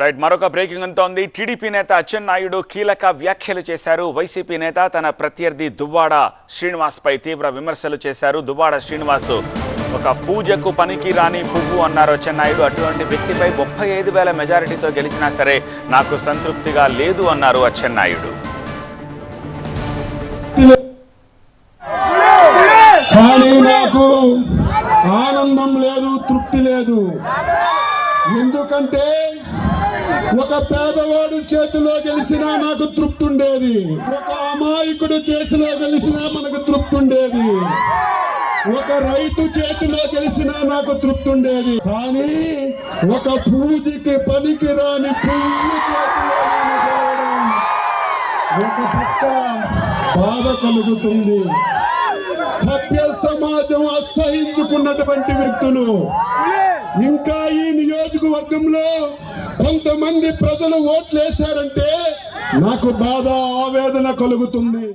Right మరొక breaking అంతోంది TDP నేత అచ్చెన్నాయుడు కీలక వ్యాఖ్యలు చేశారు. వైసీపీ నేత తన ప్రత్యర్థి దువ్వాడ శ్రీనివాస్పై తీవ్ర విమర్శలు చేశారు. దువ్వాడ శ్రీనివాస్ ఒక పూజకు పనికి రాని పువ్వు అన్నారు అచ్చెన్నాయుడు. అటువంటి వ్యక్తిపై ముప్పై ఐదు వేల మెజారిటీతో గెలిచినా సరే నాకు సంతృప్తిగా లేదు అన్నారు అచ్చెన్నాయుడు. కానీ నాకు ఆనందం లేదు తృప్తి లేదు. ఎందుకంటే ఒక పేదవాడు చేతిలో గెలిచినా నాకు తృప్తి ఉండేది. ఒక అమాయకుడు చేతిలో గెలిచినా మనకు తృప్తి ఉండేది. ఒక రైతు చేతిలో గెలిచినా నాకు తృప్తి ఉండేది. కానీ ఒక పూజకి పనికి రాని పువ్వు చేతిలో ఒక పక్క బాధ కలుగుతుంది. సభ్య సమాజం అసహించుకున్నటువంటి వ్యక్తులు. ఇంకా ఈ నియోజకవర్గంలో మంది ప్రజలు ఓట్లేశారంటే నాకు బాధ ఆవేదన కలుగుతుంది.